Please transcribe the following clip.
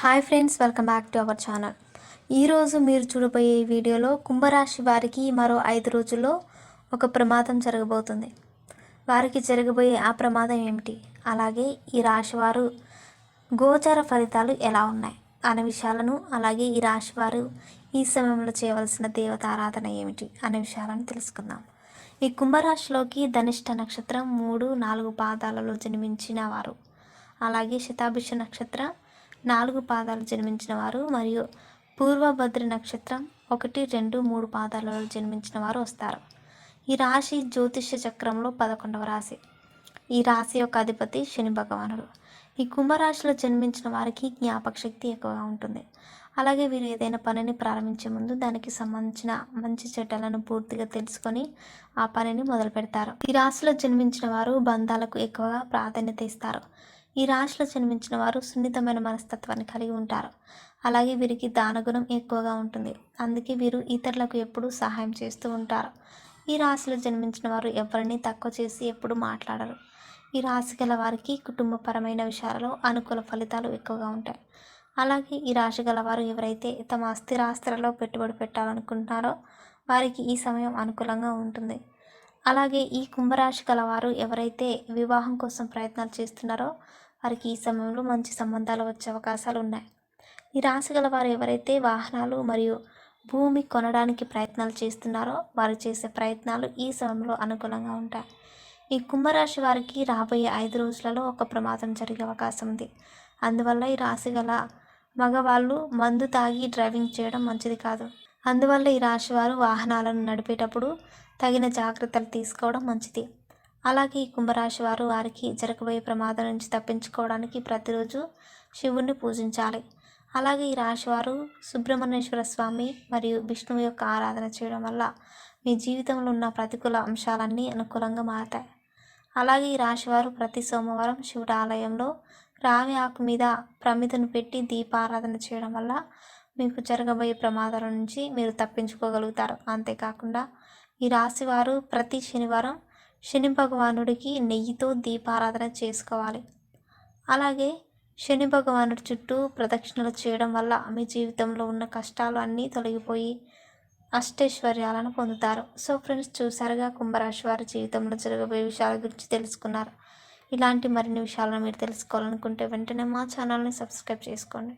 Hi friends welcome back to our channel. ఈరోజు మీరు చూడబోయే ఈ వీడియోలో కుంభరాశి వారికి మరో ఐదు రోజుల్లో ఒక ప్రమాదం జరగబోతుంది. వారికి జరగబోయే ఆ ప్రమాదం ఏమిటి? అలాగే ఈ రాశి వారు గోచార ఫలితాలు ఎలా ఉన్నాయి? అనే విషయాలను అలాగే ఈ రాశి వారు ఈ సమయంలో చేయవలసిన దేవతారాధన ఏమిటి? అనే విషయాలను తెలుసుకుందాం. ఈ కుంభరాశిలోకి ధనిష్ట నక్షత్రం మూడు నాలుగు పాదాలలో జన్మించిన వారు. అలాగే శతాభిష నక్షత్రం నాలుగు పాదాలు జన్మించిన వారు మరియు పూర్వభద్ర నక్షత్రం ఒకటి రెండు మూడు పాదాలలో జన్మించిన వారు వస్తారు. ఈ రాశి జ్యోతిష చక్రంలో పదకొండవ రాశి. ఈ రాశి యొక్క అధిపతి శని భగవానుడు. ఈ కుంభరాశిలో జన్మించిన వారికి జ్ఞాపక శక్తి ఎక్కువగా ఉంటుంది. అలాగే వీరు ఏదైనా పనిని ప్రారంభించే ముందు దానికి సంబంధించిన మంచి చెడ్డలను పూర్తిగా తెలుసుకొని ఆ పనిని మొదలు పెడతారు ఈ రాశిలో జన్మించిన వారు బంధాలకు ఎక్కువగా ప్రాధాన్యత ఇస్తారు. ఈ రాశిలో జన్మించిన వారు సున్నితమైన మనస్తత్వాన్ని కలిగి ఉంటారు. అలాగే వీరికి దానగుణం ఎక్కువగా ఉంటుంది. అందుకే వీరు ఇతరులకు ఎప్పుడూ సహాయం చేస్తూ ఉంటారు. ఈ రాశిలో జన్మించిన వారు ఎవరిని తక్కువ చేసి ఎప్పుడు మాట్లాడరు. ఈ రాశి గల వారికి కుటుంబపరమైన విషయాలలో అనుకూల ఫలితాలు ఎక్కువగా ఉంటాయి. అలాగే ఈ రాశి గల వారు ఎవరైతే తమ అస్థిరాస్తులలో పెట్టుబడి పెట్టాలనుకుంటున్నారో వారికి ఈ సమయం అనుకూలంగా ఉంటుంది. అలాగే ఈ కుంభరాశి గల వారు ఎవరైతే వివాహం కోసం ప్రయత్నాలు చేస్తున్నారో వారికి ఈ సమయంలో మంచి సంబంధాలు వచ్చే అవకాశాలు ఉన్నాయి. ఈ రాశి గల వారు ఎవరైతే వాహనాలు మరియు భూమి కొనడానికి ప్రయత్నాలు చేస్తున్నారో వారు చేసే ప్రయత్నాలు ఈ సమయంలో అనుకూలంగా ఉంటాయి. ఈ కుంభరాశి వారికి రాబోయే ఐదు రోజులలో ఒక ప్రమాదం జరిగే అవకాశం ఉంది. అందువల్ల ఈ రాశి గల మగవాళ్ళు మందు తాగి డ్రైవింగ్ చేయడం మంచిది కాదు. అందువల్ల ఈ రాశి వారు వాహనాలను నడిపేటప్పుడు తగిన జాగ్రత్తలు తీసుకోవడం మంచిది. అలాగే ఈ కుంభరాశి వారు వారికి జరగబోయే ప్రమాదం నుంచి తప్పించుకోవడానికి ప్రతిరోజు శివుణ్ణి పూజించాలి. అలాగే ఈ రాశివారు సుబ్రహ్మణ్యేశ్వర స్వామి మరియు విష్ణువు యొక్క ఆరాధన చేయడం వల్ల మీ జీవితంలో ఉన్న ప్రతికూల అంశాలన్నీ అనుకూలంగా మారతాయి. అలాగే ఈ రాశివారు ప్రతి సోమవారం శివుడి ఆలయంలో రావి ఆకు మీద ప్రమిదను పెట్టి దీపారాధన చేయడం వల్ల మీకు జరగబోయే ప్రమాదాల నుంచి మీరు తప్పించుకోగలుగుతారు. అంతేకాకుండా ఈ రాశివారు ప్రతి శనివారం శని భగవానుడికి నెయ్యితో దీపారాధన చేసుకోవాలి. అలాగే శని భగవానుడి చుట్టూ ప్రదక్షిణలు చేయడం వల్ల మీ జీవితంలో ఉన్న కష్టాలు అన్నీ తొలగిపోయి అష్టైశ్వర్యాలను పొందుతారు. సో ఫ్రెండ్స్ చూసారుగా కుంభరాశి వారి జీవితంలో జరగబోయే విషయాల గురించి తెలుసుకున్నారు. ఇలాంటి మరిన్ని విషయాలను మీరు తెలుసుకోవాలనుకుంటే వెంటనే మా ఛానల్ని సబ్స్క్రైబ్ చేసుకోండి.